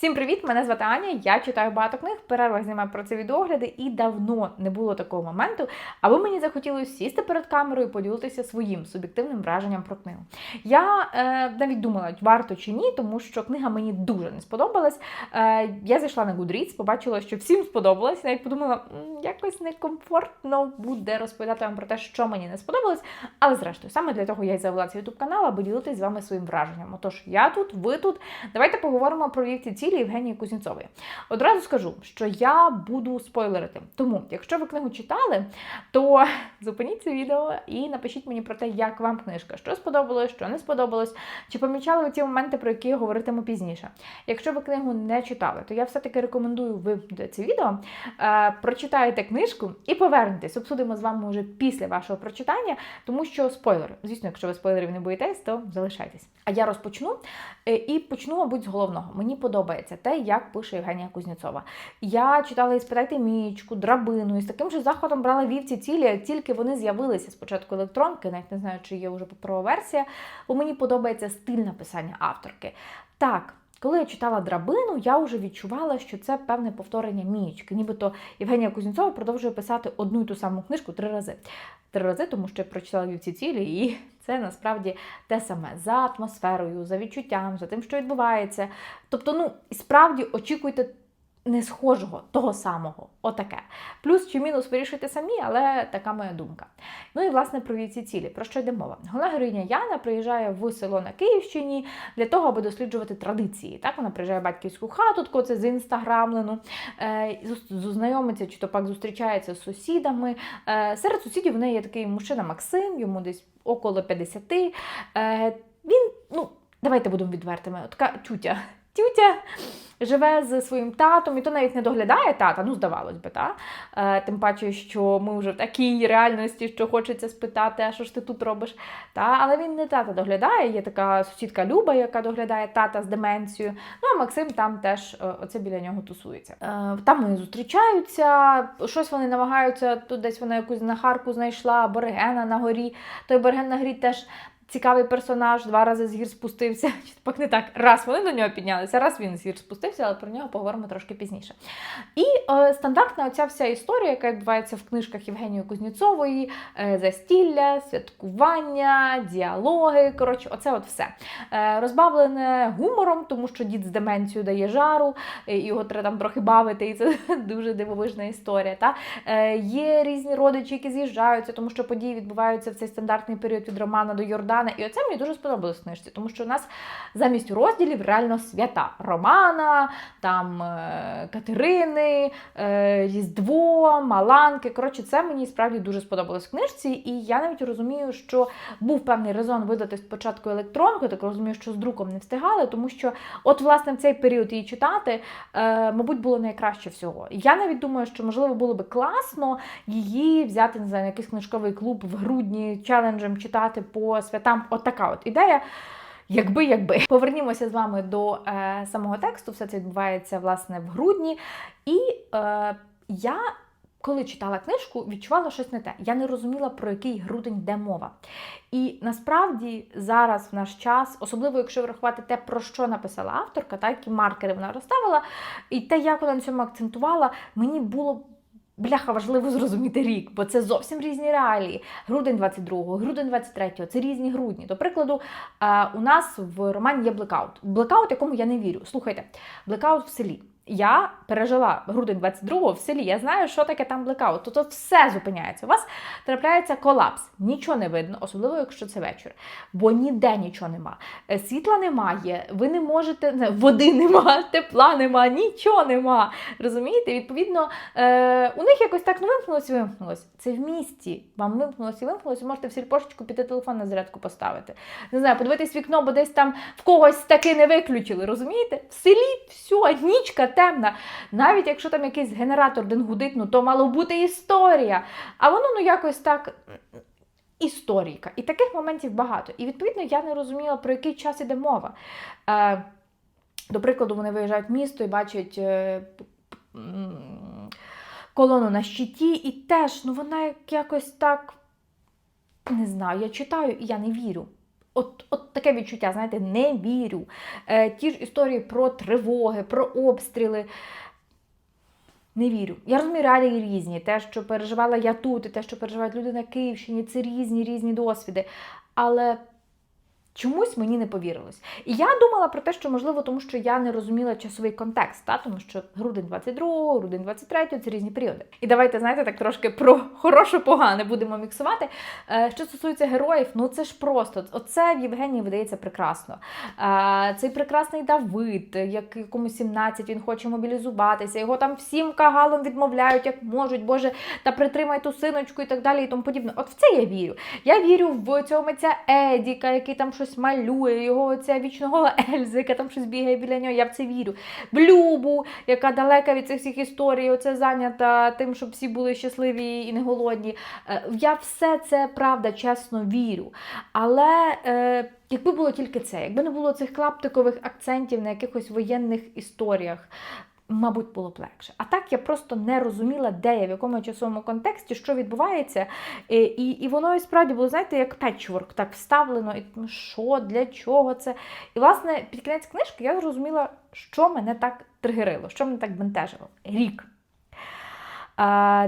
Всім привіт! Мене звати Аня. Я читаю багато книг, перервах знімаю про це відеогляди, і давно не було такого моменту, аби мені захотілося сісти перед камерою і поділитися своїм суб'єктивним враженням про книгу. Я е, навіть думала, варто чи ні, тому що книга мені дуже не сподобалась. Е, я зайшла на Goodreads, побачила, що всім сподобалось. Навіть подумала, якось некомфортно буде розповідати вам про те, що мені не сподобалось. Але зрештою, саме для того я й завела цей YouTube канал, аби ділитися з вами своїм враженням. Отож, я тут, ви тут. Давайте поговоримо про вівці цілі Євгенії Кузнєцової. Одразу скажу, що я буду спойлерити. Тому, якщо ви книгу читали, то зупиніть це відео і напишіть мені про те, як вам книжка, що сподобалось, що не сподобалось, чи помічали ви ті моменти, про які говоритиму пізніше. Якщо ви книгу не читали, то я все-таки рекомендую ви до це відео. Е, прочитаєте книжку і повернетесь. Обсудимо з вами вже після вашого прочитання, тому що спойлери. Звісно, якщо ви спойлерів не боїтесь, то залишайтесь. А я розпочну е, і почну, мабуть, з головного. Мені подобається те, як пише Євгенія Кузнєцова. Я читала і спитайте мічку, драбину, і з таким же заходом брала вівці цілі, тільки вони з'явилися спочатку електронки, навіть не знаю, чи є вже паперова версія, бо мені подобається стиль написання авторки. Так. Коли я читала драбину, я вже відчувала, що це певне повторення мієчки. Нібито Євгенія Кузнєцова продовжує писати одну і ту саму книжку три рази. Три рази, тому що я прочитала вівці цілі, і це насправді те саме за атмосферою, за відчуттям, за тим, що відбувається. Тобто, ну, справді очікуйте не схожого, того самого. Отаке. Плюс чи мінус вирішуйте самі, але така моя думка. Ну і власне про вівці цілі. Про що йде мова? Головна героїня Яна приїжджає в село на Київщині для того, аби досліджувати традиції. Так, вона приїжджає в батьківську хату, тако це з інстаграмлену, е, знайомиться чи то пак зустрічається з сусідами. Е, серед сусідів в неї є такий мужчина Максим, йому десь около 50. Е, він, ну, давайте будемо відвертими, така тютя. Тютя живе з своїм татом, і то навіть не доглядає тата, ну здавалось би, та? Е, тим паче, що ми вже в такій реальності, що хочеться спитати, а що ж ти тут робиш? Та? Але він не тата доглядає, є така сусідка Люба, яка доглядає тата з деменцією. Ну а Максим там теж е, оце біля нього тусується. Е, там вони зустрічаються, щось вони намагаються, тут десь вона якусь знахарку знайшла, аборигена на горі. Той абориген на горі теж цікавий персонаж, два рази з гір спустився. Чи пак не так, раз вони до нього піднялися, раз він з гір спустився, але про нього поговоримо трошки пізніше. І е, стандартна оця вся історія, яка відбувається в книжках Євгенії Кузнєцової, е, застілля, святкування, діалоги. Коротше, оце от все. Е, розбавлене гумором, тому що дід з деменцією дає жару, е, його треба там трохи бавити, і це дуже дивовижна історія. Та? Е, є різні родичі, які з'їжджаються, тому що події відбуваються в цей стандартний період від Романа до Йордана. І оце мені дуже сподобалось в книжці, тому що у нас замість розділів реально свята. Романа, там е, Катерини, е, Різдво, Маланки. Коротше, це мені справді дуже сподобалось в книжці, і я навіть розумію, що був певний резон видати спочатку електронку, так розумію, що з друком не встигали, тому що, от, власне, в цей період її читати, е, мабуть, було найкраще всього. Я навіть думаю, що можливо було би класно її взяти не знаю, на якийсь книжковий клуб в грудні челенджем читати по святам. От така от ідея. Якби, якби. Повернімося з вами до е, самого тексту. Все це відбувається власне в грудні. І е, я, коли читала книжку, відчувала щось не те. Я не розуміла, про який грудень йде мова. І насправді зараз в наш час, особливо якщо врахувати те, про що написала авторка, так, які маркери вона розставила, і те, як вона на цьому акцентувала, мені було. Бляха, важливо зрозуміти рік, бо це зовсім різні реалії. Грудень 22-го, грудень 23-го, це різні грудні. До прикладу, е, у нас в романі є блекаут. Блекаут, якому я не вірю. Слухайте, блекаут в селі. Я пережила грудень 22-го в селі. Я знаю, що таке там блекаут. Тобто все зупиняється. У вас трапляється колапс, нічого не видно, особливо якщо це вечір. Бо ніде нічого нема. Е, Світла немає, ви не можете, не, води нема, тепла нема, нічого нема. Розумієте? Відповідно, е, у них якось так ну вимкнулося, вимкнулося. Це в місті. Вам вимкнулося і вимкнулося, ви можете в сільпошечку піти телефон на зарядку поставити. Не знаю, подивитись вікно, бо десь там в когось таки не виключили. Розумієте? В селі все, нічка темна. Навіть якщо там якийсь генератор один гудить, ну то мало бути історія. А воно ну якось так. Історійка. І таких моментів багато. І відповідно я не розуміла, про який час іде мова. Е, до прикладу, вони виїжджають в місто і бачать е, колону на щиті, і теж ну, вона якось так не знаю, я читаю і я не вірю. От, от таке відчуття, знаєте, не вірю. Е, ті ж історії про тривоги, про обстріли. Не вірю. Я розумію, реалії різні. Те, що переживала я тут, і те, що переживають люди на Київщині, це різні різні досвіди. Але чомусь мені не повірилось. І я думала про те, що можливо, тому що я не розуміла часовий контекст, та? тому що грудень 22, грудень 23 це різні періоди. І давайте, знаєте, так трошки про хороше погане будемо міксувати. Е, Що стосується героїв, ну це ж просто оце в Євгенії видається прекрасно. Е, Цей прекрасний Давид, як якому 17, він хоче мобілізуватися, його там всім кагалом відмовляють, як можуть, Боже, та притримай ту синочку і так далі, і тому подібне. От в це я вірю. Я вірю в цього митця Едіка, який там щось малює, його оця вічно Ельза, яка там щось бігає біля нього. Я в це вірю. В Любу, яка далека від цих всіх історій, оце зайнята тим, щоб всі були щасливі і не голодні. Е, Я все це правда, чесно вірю. Але е, якби було тільки це, якби не було цих клаптикових акцентів на якихось воєнних історіях. Мабуть, було б легше. А так я просто не розуміла, де я, в якому часовому контексті, що відбувається. І, і, і воно і справді було, знаєте, як петчворк, так вставлено, і ну, що, для чого це. І, власне, під кінець книжки я зрозуміла, що мене так тригерило, що мене так бентежило. Рік.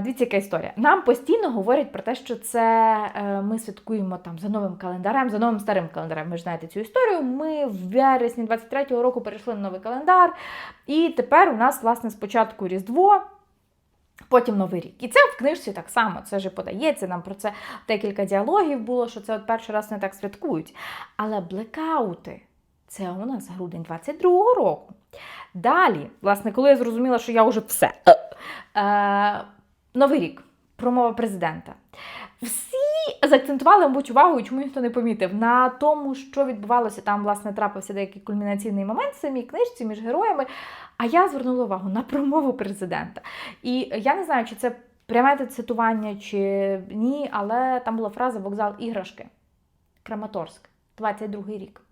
Дивіться, яка історія. Нам постійно говорять про те, що це е, ми святкуємо там за новим календарем, за новим старим календарем. Ви ж знаєте цю історію. Ми в вересні 23-го року перейшли на новий календар, і тепер у нас, власне, спочатку Різдво. Потім Новий рік. І це в книжці так само, це і подається, нам про це декілька діалогів було, що це от перший раз не так святкують. Але блекаути це у нас грудень 22-го року. Далі, власне, коли я зрозуміла, що я вже все. Е, Новий рік, промова президента. Всі заакцентували, мабуть, увагу, чому ніхто не помітив, на тому, що відбувалося там, власне, трапився деякий кульмінаційний момент в самій книжці між героями. А я звернула увагу на промову президента. І я не знаю, чи це пряме цитування, чи ні, але там була фраза вокзал іграшки. Краматорськ, 22-й рік.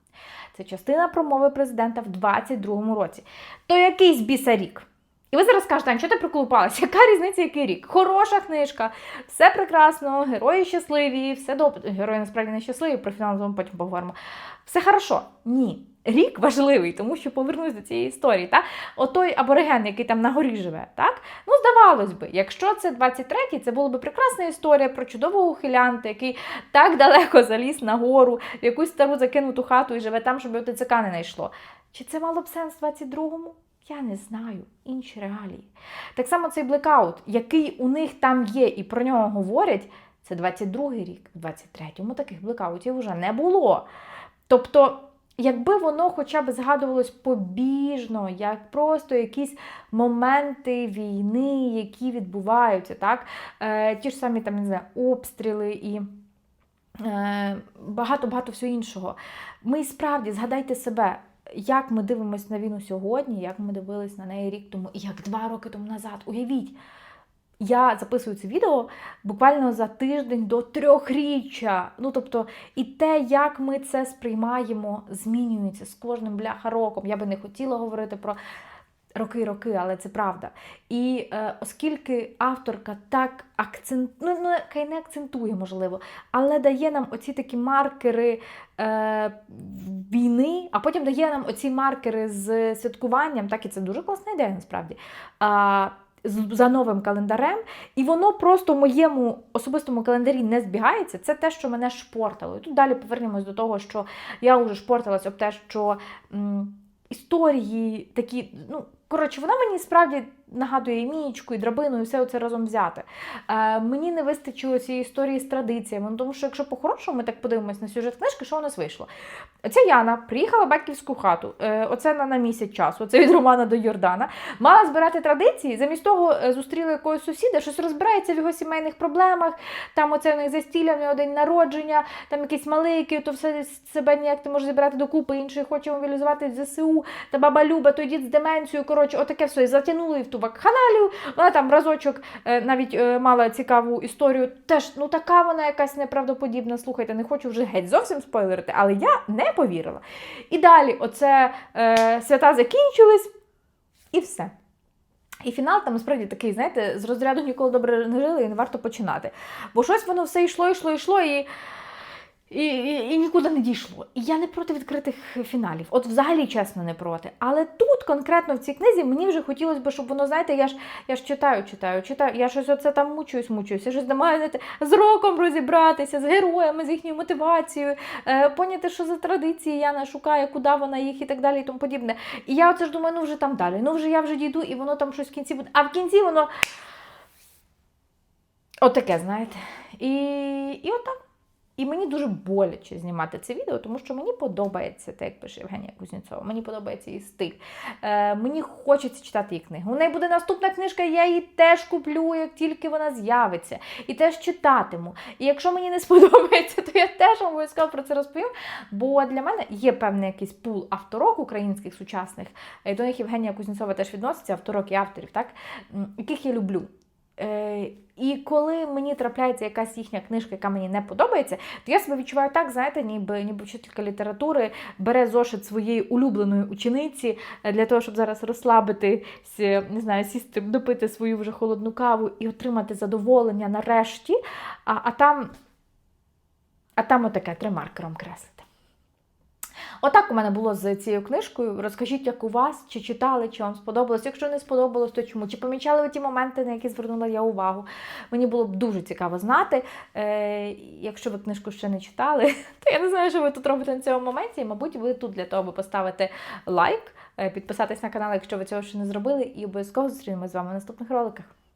Це частина промови президента в 22-му році. То якийсь біса рік. І ви зараз кажете, а що ти приколупалася? Яка різниця, який рік? Хороша книжка, все прекрасно, герої щасливі, все добре. Герої насправді не щасливі, про фінал потім поговоримо. Все хорошо. Ні. Рік важливий, тому що повернусь до цієї історії. Та? Отой абориген, який там на горі живе, так? Ну, здавалось би, якщо це 23-й, це була б прекрасна історія про чудового ухилянта, який так далеко заліз на гору, в якусь стару закинуту хату і живе там, щоб його ТЦК не знайшло. Чи це мало б сенс в 22-му? Я не знаю інші реалії. Так само цей блекаут, який у них там є, і про нього говорять, це 22-й рік, в 23-му таких блекаутів вже не було. Тобто, якби воно хоча б згадувалось побіжно, як просто якісь моменти війни, які відбуваються, так? Е, ті ж самі там, не знаю, обстріли і. Багато-багато всього іншого. Ми справді згадайте себе, як ми дивимося на війну сьогодні, як ми дивились на неї рік тому, і як два роки тому назад. Уявіть, я записую це відео буквально за тиждень до трьохріччя. Ну тобто, і те, як ми це сприймаємо, змінюється з кожним бляха роком. Я би не хотіла говорити про. Роки-роки, але це правда. І е, оскільки авторка так акцент, ну, ну не акцентує, можливо, але дає нам оці такі маркери е, війни, а потім дає нам оці маркери з святкуванням, так і це дуже класна ідея, насправді. Е, за новим календарем, і воно просто в моєму особистому календарі не збігається. Це те, що мене шпортало. І тут далі повернемось до того, що я вже шпорталась об те, що м, історії такі, ну, коротше, вона мені справді нагадує і мічку, і драбину, і все це разом взяти. Е, Мені не вистачило цієї історії з традиціями, тому що, якщо по-хорошому ми так подивимось на сюжет книжки, що у нас вийшло? Оця Яна приїхала в батьківську хату, е, оце на, на місяць часу, це від Романа до Йордана, мала збирати традиції, замість того е, зустріла якогось сусіда, щось розбирається в його сімейних проблемах, там оце у них застілля, в нього день народження, там якийсь малий, то все себе ніяк не може зібрати докупи, інший хоче мобілізувати ЗСУ, та баба Люба, той дід з деменцією, коротше, отаке все, і затягнули в ту вакханалію, вона там разочок е, навіть мала цікаву історію, теж, ну така вона якась неправдоподібна, слухайте, не хочу вже геть зовсім спойлерити, але я не повірила. І далі оце е, свята закінчились, і все. І фінал там насправді такий, знаєте, з розряду ніколи добре не жили і не варто починати. Бо щось воно все йшло, йшло, йшло, і І, і, і нікуди не дійшло. І я не проти відкритих фіналів. От взагалі чесно не проти. Але тут, конкретно в цій книзі, мені вже хотілося б, щоб воно, знаєте, я ж я ж читаю, читаю, читаю. Я щось оце там мучуюсь, мучуюсь. Я щось не маю знаєте, з роком розібратися, з героями, з їхньою мотивацією, е, поняти, що за традиції Яна шукає, куди вона їх і так далі, і тому подібне. І я оце ж думаю, ну вже там далі. Ну вже я вже дійду, і воно там щось в кінці буде. А в кінці воно. Отаке, знаєте. І, і отак. І мені дуже боляче знімати це відео, тому що мені подобається те, як пише Євгенія Кузнєцова. Мені подобається її стиль. Е, мені хочеться читати її книгу. У неї буде наступна книжка, я її теж куплю, як тільки вона з'явиться. І теж читатиму. І якщо мені не сподобається, то я теж обов'язково про це розповім. Бо для мене є певний якийсь пул авторок українських сучасних. До них Євгенія Кузнєцова теж відноситься, авторок і авторів, так? яких я люблю. Е, і коли мені трапляється якась їхня книжка, яка мені не подобається, то я себе відчуваю так, знаєте, ніби ніби вчителька літератури бере зошит своєї улюбленої учениці е, для того, щоб зараз розслабитись, е, не знаю, сісти, допити свою вже холодну каву і отримати задоволення нарешті. А, а там, а там отаке три маркером креслити. Отак у мене було з цією книжкою. Розкажіть, як у вас, чи читали, чи вам сподобалось. Якщо не сподобалось, то чому? Чи помічали ви ті моменти, на які звернула я увагу? Мені було б дуже цікаво знати. Е, якщо ви книжку ще не читали, то я не знаю, що ви тут робите на цьому моменті. І, Мабуть, ви тут для того, аби поставити лайк, е, підписатись на канал, якщо ви цього ще не зробили, і обов'язково зустрінемось з вами в наступних роликах.